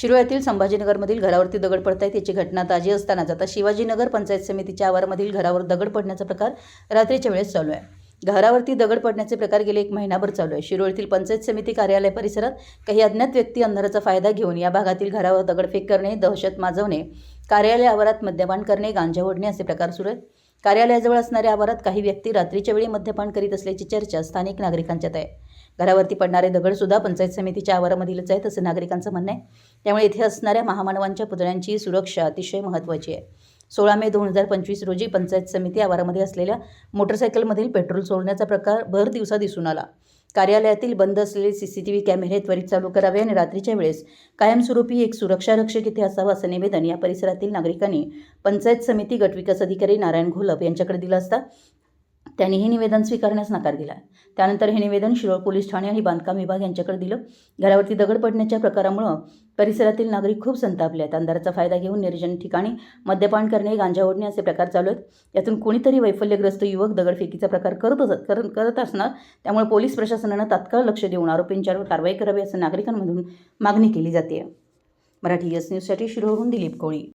शिरोळ संभाजीनगरमधील घरावरती दगड पडत आहेत याची घटना ताजी असतानाच आता शिवाजीनगर पंचायत समितीच्या आवारामधील घरावर दगड पडण्याचा प्रकार रात्रीच्या वेळेस चालू आहे. घरावरती दगड पडण्याचे प्रकार गेले एक महिनाभर चालू आहे. शिरोळ पंचायत समिती कार्यालय परिसरात काही अज्ञात व्यक्ती अंधाराचा फायदा घेऊन या भागातील घरावर दगडफेक करणे दहशत माजवणे कार्यालय आवारात मद्यपान करणे गांजा ओढणे असे प्रकार सुरू आहेत. कार्यालयाजवळ असणाऱ्या आवारात काही व्यक्ती रात्रीच्या वेळी मद्यपान करीत असल्याची चर्चा स्थानिक नागरिकांच्यात आहे. घरावरती पडणारे दगडसुद्धा पंचायत समितीच्या आवारामधीलच आहेत असं नागरिकांचं म्हणणं आहे. त्यामुळे इथे असणाऱ्या महामानवांच्या पुतळ्यांची सुरक्षा अतिशय महत्त्वाची आहे. सोळा मे दोन हजार पंचवीस रोजी पंचायत समिती आवारामध्ये असलेल्या मोटरसायकलमधील पेट्रोल सोडण्याचा प्रकार भर दिवसा दिसून आला. कार्यालयातील बंद असलेले सी सी टी व्ही कॅमेरे त्वरित चालू करावे आणि रात्रीच्या वेळेस कायमस्वरूपी एक सुरक्षा रक्षक इथे असावा असं निवेदन या परिसरातील नागरिकांनी पंचायत समिती गटविकास अधिकारी नारायण घोलप यांच्याकडे दिलं असता. त्यांनी हे निवेदन स्वीकारण्यास नकार दिला. त्यानंतर हे निवेदन शिरोळ पोलीस ठाणे आणि बांधकाम विभाग यांच्याकडे दिलं. घरावरती दगड पडण्याच्या प्रकारामुळं परिसरातील नागरिक खूप संतापले आहेत. अंधाराचा फायदा घेऊन निर्जन ठिकाणी मद्यपान करणे गांजा ओढणे असे प्रकार चालू आहेत. यातून कोणीतरी वैफल्यग्रस्त युवक दगडफेकीचा प्रकार करत असत करत करत असणार त्यामुळे पोलीस प्रशासनानं तात्काळ लक्ष देऊन आरोपींच्यावर कारवाई करावी असं नागरिकांमधून मागणी केली जाते मराठी यस न्यूजसाठी शिरोळहून दिलीप कोळी.